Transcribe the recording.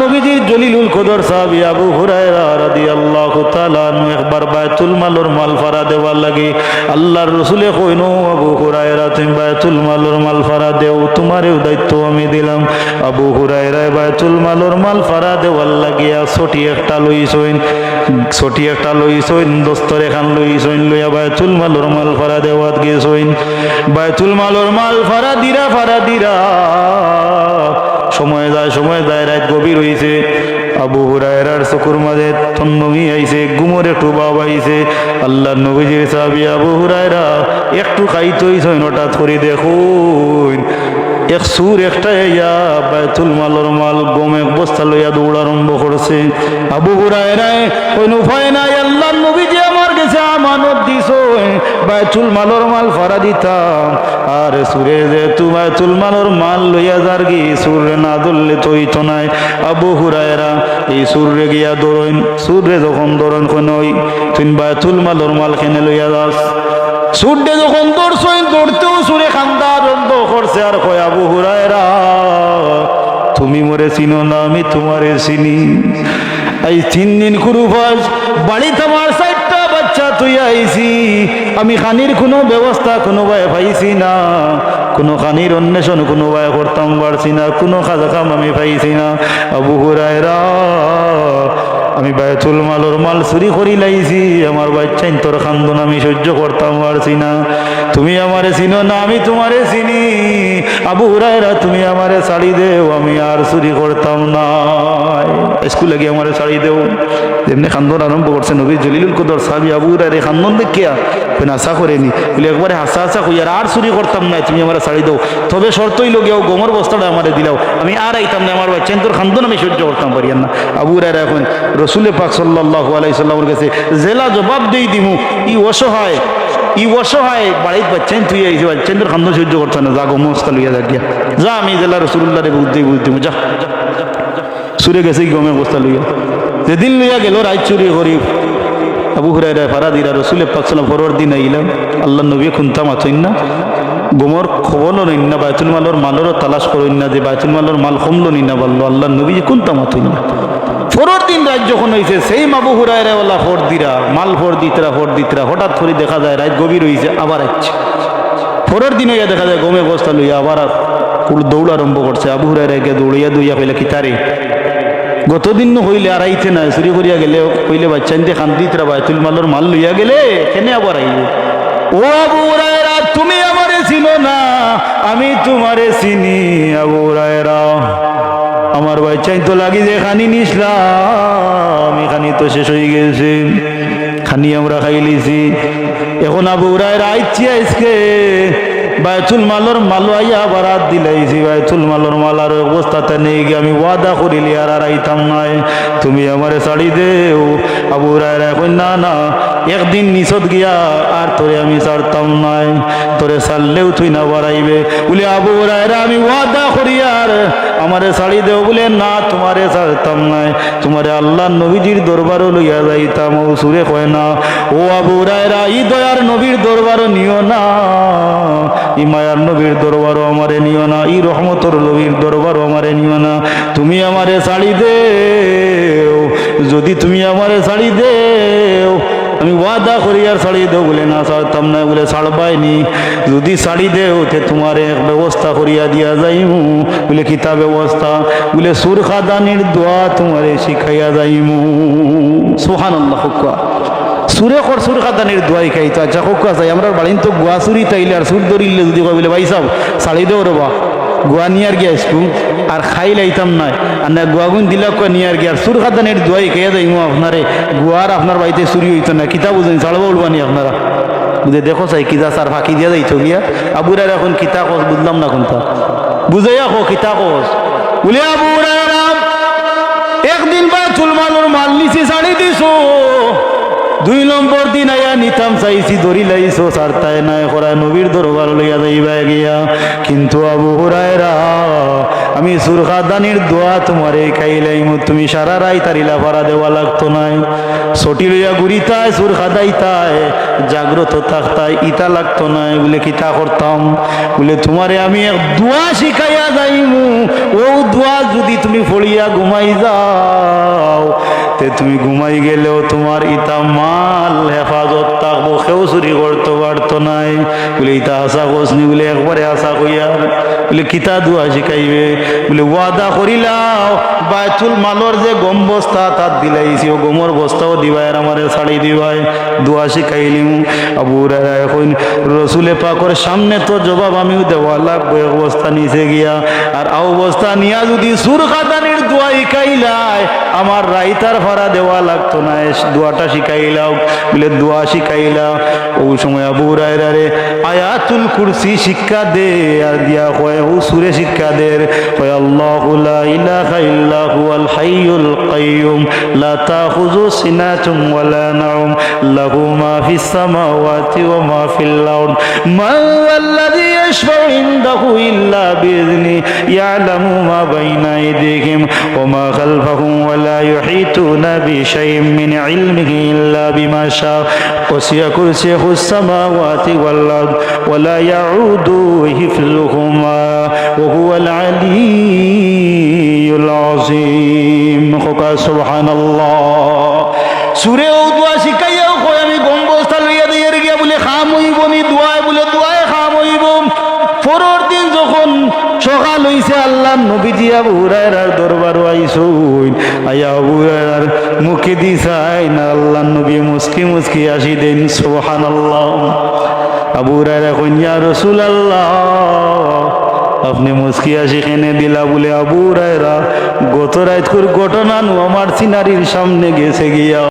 নবীজির জলিলুল কদর সাহাবি আবু হুরায়রা রাদিয়াল্লাহু তাআলা একবার বায়তুল মালর মাল ফারা দেওয়ার লাগে, আল্লাহর রসুলে কইনো, আবু হুরায়রা, তুমি বায়তুল মালর মাল ফারা দেও, তোমারও দায়িত্ব আমি দিলাম। আবু হুরায়রা বায়তুল মালর মাল ফারা দেওয়ার লাগিয়া ছটি একটা লইছইন ছটি একটা লইছইন দস্তর এখান লইছইন লইয়া বায়তুল মালর মাল ফারা দেওয়াত গেছইন বায়তুল মালর মাল ফারা দিরা ফারা দিরা। সময় যায় সময় যায়, রাত গভীর হইছে। আবু হুরায়রার চকুর মাঝে তন্নমি আইছে, গুমর একটু বাব আইছে। আল্লাহ নবীজির সাহাবি আবু হুরায়রা একটু খাইতে হইছে, হঠাৎ করে দেখুন, এক সুর একটা মালর মাল গমে বস্তা লইয়া দৌড় আরম্ভ করছে। কোন নাই আমানত দিছ বায়তুল মালর মাল ফারা দিতাম। আর সুরে যে তু বায়তুল মালর মাল লইয়া যার গি, সুরে না ধরলে তৈ তো নাই। আবু হুরায়রা, এই সুরে গিয়া দৌড়ইন সুরে যখন দৌড়ন কোন ওই তুই বায়তুল মালর মাল খেনে লইয়া যাস? সুরডে যখন দৌড়ছইন দৌড়তেও সুরে খান্দা আরম্ভ করছে। আর কয়, আবু হুরায়রা, তুমি মরে চিনো না, আমি তোমারে চিনি। এই তিন দিন কুরু ফাজ বাড়িতে আমার সাইডটা বাচ্চা তুই আইছি আমি খানির কোনো ব্যবস্থা, কোনো ভাই পাইছি না। কোনো খানির অন্বেষণ, কোনো ভাই করতাম পারছি না। কোনো খাজা খাম আমি পাইছি না। আবু হুরায়রা আমি বায়তুল মালর মাল চুরি করি লাইছি। আমার বাচ্চাইন তোর খান্দন, আমি সহ্য করতাম, পারছি না। তুমি আমারে চিনো না, আমি তোমারে চিনি। আবু হুরায়রা, তুমি আমারে শাড়ি দেও, আমি আর চুরি করতাম না। স্কুলে গিয়ে আমারে শাড়ি দেও। এমনি খান্দন আরম্ভ করছে নবী জলিলুল কদর সাবি আবু হুরায়রা খান্দন দেখিয়া কোন আশা করেনি। বলে, একবারে হাসা হাসা কইয়ার আর চুরি করতাম না, তুমি আমার শাড়ি দাও। তবে শর্তই লগিয়াও গোমর বস্তাটা আমারে দিলাও। আমি আর আইতাম না, আমার বাচ্চা তোর খান্দন আমি সহ্য করতাম পারিয়ান না। আবু হুরায়রা এখন রসুলে পাক সাল্লাহ আলাই সাল্লামের কাছে জেলা জবাব দেই দিমু, ই অসহায় ই অসহায়, বাড়ির বাচ্চান তুই এই বাচ্চান তোর খান্দন সহ্য করছে না, যা গোমস্তা লইয়া যা গিয়া। যা, আমি জেলা রসুল্লাহ রে বুদ্ধি বুদ্ধি যা। সুরে গেছে গমে বস্তা লইয়া। যেদিন লইয়া গেল রাত চুরি করি। আবু হুরাইরা ফারা দিরা রসুলে পাকসালাম পরের দিন আইলাম আল্লাহ নবী খুনতাম আছেন না? গোমর খবরও নিন না বায়তুল মালর মালরও তালাশ করইন না যে বায়তুল মালর মাল কমলো নিন না বলল আল্লাহ নবী যে খুনতাম আছেন না। পরের দিন রাত যখন হয়েছে সেই মাবু ওলা ফোর দিরা মাল ফোর দিতরা ফোর দিতরা হঠাৎ করে দেখা যায় রাত গভীর হয়েছে আবার আসছে পরের দিন হইয়া দেখা যায় গমে বস্তা লইয়া আবার দৌড় আরম্ভ করছে, আবু হুরাইরা গিয়ে দৌড়িয়া দইয়া কি কিতারে গতদিন হইলে আর আইতে না চুরি করিয়া গেলে হইলে কইলে বাচ্চাইতে খান্দিতরা বায়তুল মালর মাল লইয়া গেলে কেনে আবার আইব? ও আবু হুরায়রা, তুমি আমারে চিনো না, আমি তোমারে চিনি আবু হুরায়রা। আমার বাচ্চাই তো লাগি যে খানি নিসলাম এখানি তো শেষ হয়ে গেছে, খানি আমরা খাই লিছি। এখন আবু হুরায়রা আইছি আজকে বায়তুল মালর মালো আইয়া বারাত দিলাইছি বায়তুল মালর মালার অবস্থাতে নেই গিয়ে আমি ওয়াদা করিলি আর আর আইতাম নাই। তুমি আমারে শাড়ি দেও, আবু রায়রা এখন না না, একদিন নিচত গিয়া আর তোরে আমি ছাড়তাম নাই, তোরে ছাড়লেও তুই না বাড়াইবে। বলে, আবু রায়রা আমি ওয়াদা করি আর আমারে শাড়ি দেও। বলে, না, তোমারে ছাড়তাম নাই, তোমারে আল্লাহ নবীজির দরবারও লইয়া যাইতাম। ও সুরে কয়, না, ও আবু রায়রা ই দয়ার নবীর দরবারও নিও না। ই মায়ার নবীর দরবারও আমারে নিও না, ই রহমতর নবীর দরবারও আমারে নিও না। তুমি আমারে শাড়ি দেও, যদি তুমি আমারে শাড়ি দেও, আমি ওয়াদা করি আর শাড়ি দেও বলে না ছাড়তাম না বলে ছাড়বাইনি। যদি শাড়ি দেও, তে তোমার এক ব্যবস্থা করিয়া দিয়া যাইমু, বলে কিতা ব্যবস্থা? বলে সুর খাদানির দোয়া তোমারে শিখাইয়া যাইমু। সোহান আল্লাহ সুরে কর সুর খাদানির দোয়াই খাইতো আচ্ছা হোক আছে আমরা বাড়িন তো গুয়া চুরি তাইলে, আর সুর ধরিলে যদি কয় বলে ভাই সাহ শাড়ি দেও রবা। গুয়া নিয়ার গিয়া আসব, আর খাই লাইতাম নাই। আর না গুয়াগুন দিলা কয় নিয়ার গিয়া, আর সুর খাদানির দোয়াই খাইয়া যাইমু আপনারে। গুয়ার আপনার বাড়িতে চুরি হইতো না কিতা বুঝেন ছাড়বো উঠবানি আপনারা। বুঝে দেখো চাই, কিতা সার ফাঁকি দিয়া যাইতো গিয়া। আবুরার এখন কিতা কস, বুঝলাম না কোনটা। বুঝাইয়া কো কিতা কস। বলে আবুরার একদিন বা চুলমানোর মাল নিচে শাড়ি দিছো। দুই নম্বর দিন আয়া নিতাম চাইছি, দড়ি লাইছো সারতায় নাই করা নবীর দরবার লইয়া যাইবা গিয়া। কিন্তু আবু হুরায়রা আমি সুরখাদানির দোয়া তোমার এই খাইলাইম তুমি সারা রাই তারিলা ভাড়া দেওয়া লাগতো নাই। ছটি লইয়া ঘুরিতায় সুর খাদাইতায় জাগ্রত থাকতায় ইটা লাগতো নাই, বলে কিতা করতাম বলে তোমারে আমি এক দোয়া শিখাইয়া যাইমু। ও দোয়া যদি তুমি ফড়িয়া ঘুমাই যাও তে তুমি ঘুমাই গেলেও তোমার ইতা মাল হেফাজত থাকব কেউ চুরি করতে পারতো নাই। বলে, ইতা আশা করছনি বলে, একবারে আশা কইয়ার বলে, কিতা দোয়া শিখাইবে? বলে, ওয়াদা করিলাও বায়তুল মালর যে গম বস্তা, তাত দিলাইছি। ও গমর বস্তাও দিবাই আর আমারে ছাড়ি দিবাই। দোয়া শিখাইলিম। আবু এখন রসুলে পাকর সামনে তো জবাব আমিও দেওয়া লাগবো, এক অবস্থা নিচে গিয়া। আর অবস্থা নিয়া যদি সুর খাদানির দোয়া শিখাইলাই, আমার রাইতার ভাড়া দেওয়া লাগতো না। দোয়াটা শিখাইলাও, বলে দোয়া শিখাইলাম ওই সময় আবু হুরায়রা রে, আয়াতুল কুরসি শিক্ষা দে। আর দিয়া কয় ও সুরে শিক্ষা দে কয়, আল্লাহু ইলাহা ইল্লা হুয়াল হাইয়ুল কাইয়ুম। লা তাখুযু সিনাতুম ওয়ালা নাওম লাহু মা ফিস সামাওয়াতি ওয়া মা ফিল আরদ মা বাইনা আইদিহিম। ওয়া মা খালফাহুম ওয়া লা ইউহিতুনা বিশাইইন মিন ইলমিহি ইল্লা বিমা শা ওয়াসিয়া কুরসিয়ুহুস সামাওয়াতি ওয়াল আরদ ওয়া লা ইয়াউদু হিফযুহুমা ওয়া হুয়াল আলিয়্যুল আযীম খোকা সুবহানাল্লাহ সুরে ও দোয়া শিখাইয়াও কই আমি গম বস্তা লইয়া দিয়ে গিয়া বলে খাম হইব নি দোয়ায় বলে দোয়ায় খাম হইব পরের দিন যখন সকাল হইছে আল্লাহ, নবীজি আবু হুরায়রার দরবার আইসুন। আয়া আবু হুরায়রার মুখে দিছাই না আল্লাহ, নবী মুসকি মুসকি আসি দেন, সুবহানাল্লাহ। আবু হুরায়রা কইয়া রাসূলুল্লাহ, আপনি মুসকি আসি কেনে দিলা? বলে, আবু রায়রা গত রাত ঘটনা নু আমার সিনারির সামনে গেছে গিয়া।